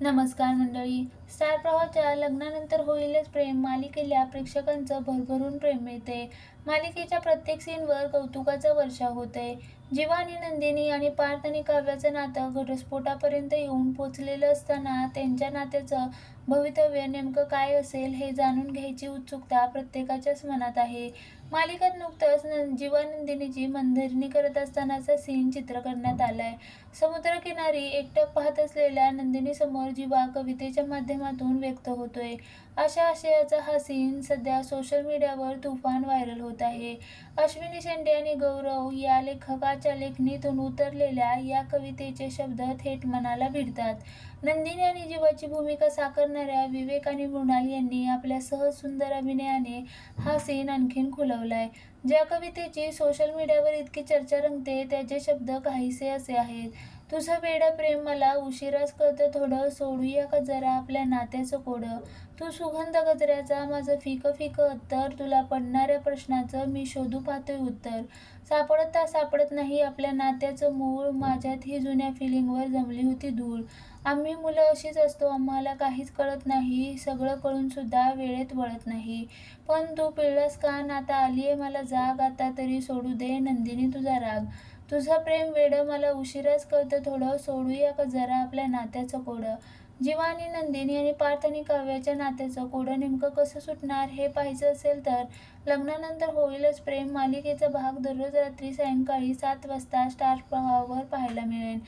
नमस्कार मंडळी. स्टार प्रवाहाच्या लग्नानंतर होईलच प्रेम. मालिकेला प्रेक्षकांचं भरभरून प्रेम मिळते. मालिकेच्या प्रत्येक सीनवर कौतुकाचा वर्षा होते. जीवानी नंदिनी आणि पार्थ आणि काव्याचं नातं घटस्फोटापर्यंत येऊन पोचलेलं असताना त्यांच्या नात्याचं भवितव्य नेमकं काय असेल हे जाणून घ्यायची उत्सुकता प्रत्येकाच्याच मनात आहे. मालिकेत नुकतंच नं जीवा नंदिनीची करत असतानाचा सीन चित्र करण्यात आलाय. समुद्रकिनारी एकटक पाहत असलेल्या नंदिनीसमोर जीवा कवितेच्या माध्यमातून व्यक्त होतोय. अशा आशयाचा हा सीन सध्या सोशल मीडियावर तुफान व्हायरल होत आहे. अश्विनी शेंडे आणि गौरव या लेखकाच्या लेखणीतून उतरलेल्या या कवितेचे शब्द थेट मनाला भिडतात. नंदिनी आणि जीवाची भूमिका साकारणाऱ्या विवेक आणि मृणाल यांनी आपल्या सहज सुंदर अभिनयाने हा सीन आणखीन खुलवलाय ज्या कवितेची सोशल मीडियावर इतकी चर्चा रंगते त्याचे शब्द काहीसे असे आहेत. तुझं वेडं प्रेम मला उशिराच कळतं थोडं. सोडूया का जरा आपल्या नात्याचं कोडं? तू सुगंध गजऱ्याचा माझं फिकं फिकं उत्तर तुला पडणाऱ्या प्रश्नाचं मी शोधू पाहतोय उत्तर. सापडता सापडत नाही आपल्या नात्याचं मूळ. माझ्यात ही जुन्या फिलिंगवर जमली होती धूळ. आम्ही मुलं अशीच असतो आम्हाला काहीच कळत नाही. सगळं कळून सुद्धा वेळेत वळत नाही. पण तू पिळलास का? आता आली आहे मला जाग. आता तरी सोडू दे नंदिनी तुझा राग. तुझं प्रेम वेडं मला उशिराच कळतं थोडं सोडूया का जरा आपल्या नात्याचं कोडं? जीवानी नंदिनी आणि पार्थ आणि काव्याच्या नात्याचं कोडं नेमकं कसं सुटणार हे पाहायचं असेल तर लग्नानंतर होईलच प्रेम. मालिकेचा भाग दररोज रात्री सायंकाळी सात वाजता स्टार प्रवाहावर पाहायला मिळेल.